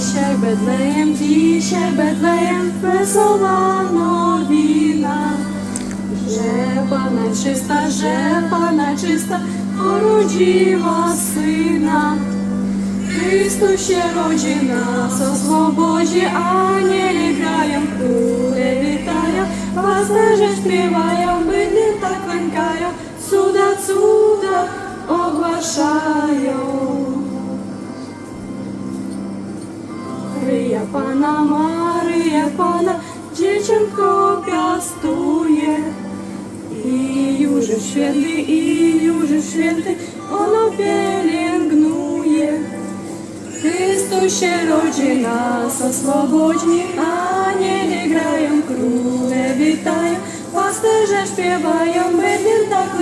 Бетлеєм тіше, Бетлеєм, весела новіна. Жепана чиста, жепана чиста, породіла сина. Христос ще роджі нас, освободі, ангелі граєм, куле вітає, вас теж співає, битним так венкає, суда, суда оглашаю. Maryja Pana, Maryja Pana, dzieciątko piastuje. I już święty, i już święty, ono pielęgnuje. Chrystus się rodzi nas oswobodzi, nie grają, króle witają, pasterze śpiewają, bydnie tak